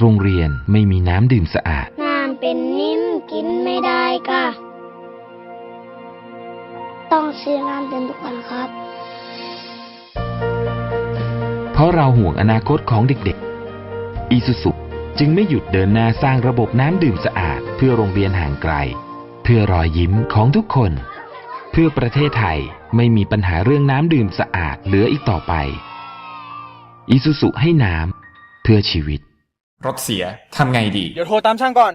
โรงเรียนไม่มีน้ำดื่มสะอาด น้ำเป็นนิ่มกินไม่ได้ค่ะ ต้องซื้อน้ำเป็นทุกวันครับ เพราะเราห่วงอนาคตของเด็กๆ อีซูซุจึงไม่หยุดเดินหน้าสร้างระบบน้ำดื่มสะอาด เพื่อโรงเรียนห่างไกล เพื่อรอยยิ้มของทุกคน เพื่อประเทศไทยไม่มีปัญหาเรื่องน้ำดื่มสะอาดเหลืออีกต่อไปอีซูซุให้น้ำเพื่อชีวิต รถเสียทำไงดี เดี๋ยวโทรตามช่างก่อน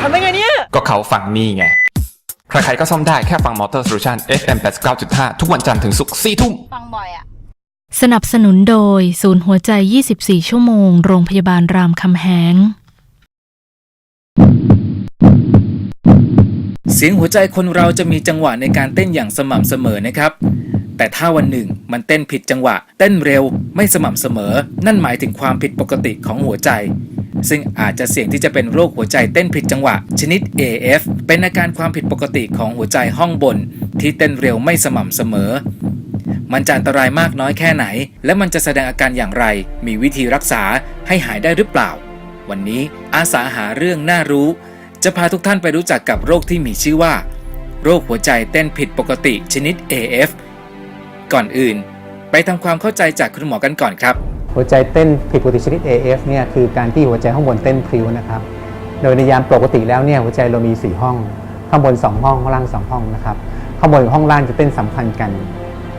ทำได้ไงเนี่ย ก็เขาฟังนี่ไง ใครๆก็ซ่อมได้แค่ฟังมอเตอร์โซลูชัน FM 89.5 ทุกวันจันทร์ถึงศุกร์4ทุ่ม ฟังบ่อยอะสนับสนุนโดย ศูนย์หัวใจ 24 ชั่วโมง โรงพยาบาลรามคำแหง เสียงหัวใจคนเราจะมีจังหวะในการเต้นอย่างสม่ำเสมอนะครับ แต่ถ้าวันหนึ่งมันเต้นผิดจังหวะ เต้นเร็วไม่สม่ำเสมอ นั่นหมายถึงความผิดปกติของหัวใจ ซึ่งอาจจะเสี่ยงที่จะเป็นโรคหัวใจเต้นผิดจังหวะ ชนิด AF เป็นอาการความผิดปกติของหัวใจห้องบน ที่เต้นเร็วไม่สม่ำเสมอ มันจะอันตรายมากน้อยแค่ไหน และมันจะแสดงอาการอย่างไร มีวิธีรักษาให้หายได้หรือเปล่า วันนี้อาสาหาเรื่องน่ารู้ จะพาทุกท่านไปรู้จักกับโรคที่มีชื่อว่า โรคหัวใจเต้นผิดปกติชนิด AF ก่อนอื่น ไปทำความเข้าใจจากคุณหมอกันก่อนครับ หัวใจเต้นผิดปกติชนิด AF เนี่ยคือการที่หัวใจข้างบนเต้นพริ้วนะครับ โดยในยามปกติแล้วเนี่ยหัวใจเรามี 4 ห้อง ข้างบน 2 ห้อง ข้างล่าง 2 ห้องนะครับ ข้างบนกับห้องล่างจะเต้นสัมพันธ์กัน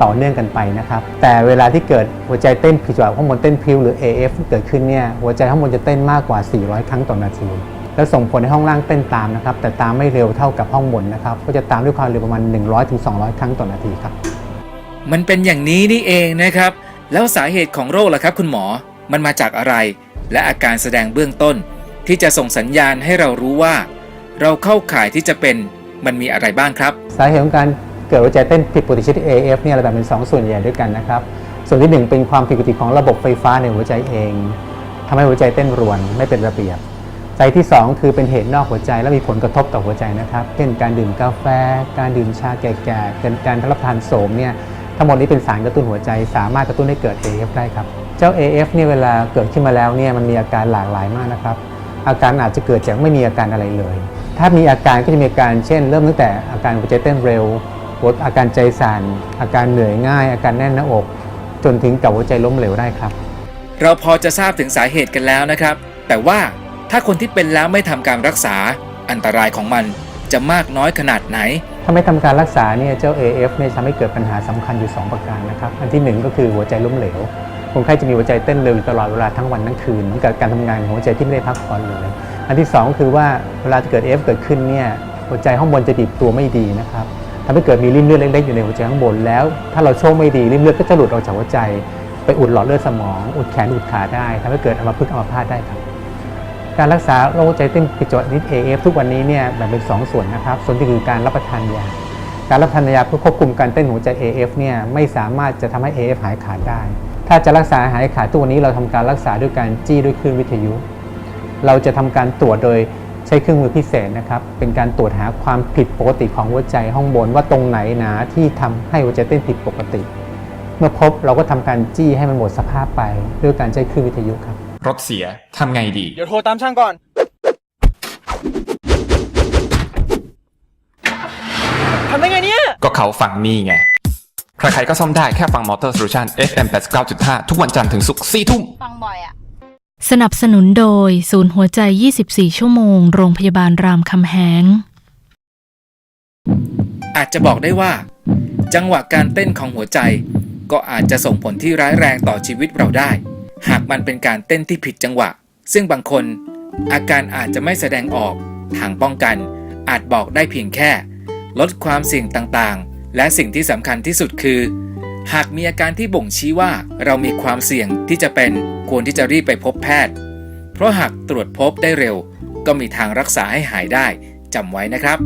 ต่อเนื่องกันไปนะครับ แต่เวลาที่เกิดหัวใจเต้นผิดจังหวะข้างบนเต้นพริ้วหรือ AF เกิดขึ้นเนี่ยหัวใจข้างบนจะเต้นมากกว่า 400 ครั้งต่อนาที แล้วส่งผลให้ห้องล่างเต้นตามนะครับ แต่ตามไม่เร็วเท่ากับห้องบนนะครับ ก็จะตามด้วยความเร็วประมาณ 100-200 ครั้งต่อนาทีครับ มันเป็นอย่างนี้นี่เองนะครับ แล้วสาเหตุของโรคล่ะครับ คุณหมอมันมาจากอะไร และอาการแสดงเบื้องต้น ที่จะส่งสัญญาณให้เรารู้ว่า เราเข้าข่ายที่จะเป็นมันมีอะไรบ้างครับ สาเหตุของการเกิดหัวใจเต้นผิดปกติชนิด AF เนี่ยเราแบ่งเป็น 2 ส่วนใหญ่ด้วยกันนะครับส่วนที่ 1 เป็นความผิดปกติของระบบไฟฟ้าในหัวใจเองทำให้หัวใจเต้นรวนไม่เป็นระเบียบสาเหตุที่ 2 คือเป็นเหตุนอกหัวใจและมีผลกระทบต่อหัวใจนะครับเช่นการดื่มกาแฟ การดื่มชาแก่ๆการรับประทานโสมเนี่ย ทั้งหมดนี้เป็นสารกระตุ้นหัวใจ สามารถกระตุ้นให้เกิด AF ได้ครับ เจ้า AF เนี่ยเวลาเกิดขึ้นมาแล้วเนี่ยมันมีอาการหลากหลายมากนะครับ อาการอาจจะเกิดจากไม่มีอาการอะไรเลย ถ้ามีอาการก็จะมีอาการเช่น เริ่มตั้งแต่อาการหัวใจเต้นเร็วหัวอาการใจสั่นอาการเหนื่อยง่าย อาการแน่นหน้าอก จนถึงกับหัวใจล้มเหลวได้ครับ เราพอจะทราบถึงสาเหตุกันแล้วนะครับ แต่ว่าถ้าคนที่เป็นแล้วไม่ทำการรักษาอันตรายของมันจะมากน้อยขนาดไหน ถ้าไม่ทำการรักษาเนี่ยเจ้า AF เนี่ยทำให้เกิดปัญหาสำคัญอยู่ 2 ประการนะครับ อันที่ 1 ก็คือหัวใจล้มเหลว คนไข้จะมีหัวใจเต้นเร็วตลอดเวลาทั้งวันทั้งคืนเกับการทำงานของหัวใจที่ไม่ได้พักผ่อนเลย อันที่2ก็คือว่าเวลาเกิด AF เกิดขึ้นเนี่ยหัวใจข้างบนจะบีบตัวไม่ดีนะครับทำให้เกิดมีริ่มเลือดเล็กๆอยู่ในหัวใจข้างบนแล้ว ถ้าเราโชคไม่ดีริ่มเลือดก็จะหลุดออกจากหัวใจ ไปอุดหลอดเลือดสมอง อุดแขนอุดขาได้ทำให้เกิดอัมพฤกษ์อัมพาตได้ครับ การรักษาโรคหัวใจเต้นผิดจังหวะนิด AF ทุกวันนี้เนี่ยแบ่งเป็น 2 ส่วนนะครับ ส่วนที่คือการรับประทานยา การรับประทานยาเพื่อควบคุมการเต้นหัวใจ AF เนี่ยไม่สามารถจะทำให้ AF หายขาดได้ ถ้าจะรักษาหายขาดทุกวันนี้เราทำการรักษาด้วยการจี้ด้วยคลื่นวิทยุ เราจะทำการตรวจโดยใช้เครื่องมือพิเศษนะครับ เป็นการตรวจหาความผิดปกติของหัวใจห้องบนว่าตรงไหนหนาที่ทำให้หัวใจเต้นผิดปกติ เมื่อพบเราก็ทำการจี้ให้มันหมดสภาพไปด้วยการใช้คลื่นวิทยุครับ รถเสียทำไงดี เดี๋ยวโทรตามช่างก่อน ทำได้ไงเนี่ย ก็เขาฟังนี่ไง ใครๆก็ซ่อมได้แค่ฟังมอเตอร์โซลูชัน FM 89.5 ทุกวันจันทร์ถึงศุกร์4ทุ่ม ฟังบ่อยอะสนับสนุนโดย ศูนย์หัวใจ 24 ชั่วโมง โรงพยาบาลรามคำแหง อาจจะบอกได้ว่า จังหวะการเต้นของหัวใจ ก็อาจจะส่งผลที่ร้ายแรงต่อชีวิตเราได้ หากมันเป็นการเต้นที่ผิดจังหวะ ซึ่งบางคน อาการอาจจะไม่แสดงออก ทางป้องกัน อาจบอกได้เพียงแค่ ลดความเสี่ยงต่างๆ และสิ่งที่สำคัญที่สุดคือ หากมีอาการที่บ่งชี้ว่าเรามีความเสี่ยงที่จะเป็นควรที่จะรีบไปพบแพทย์ เพราะหากตรวจพบได้เร็ว ก็มีทางรักษาให้หายได้จำไว้นะครับ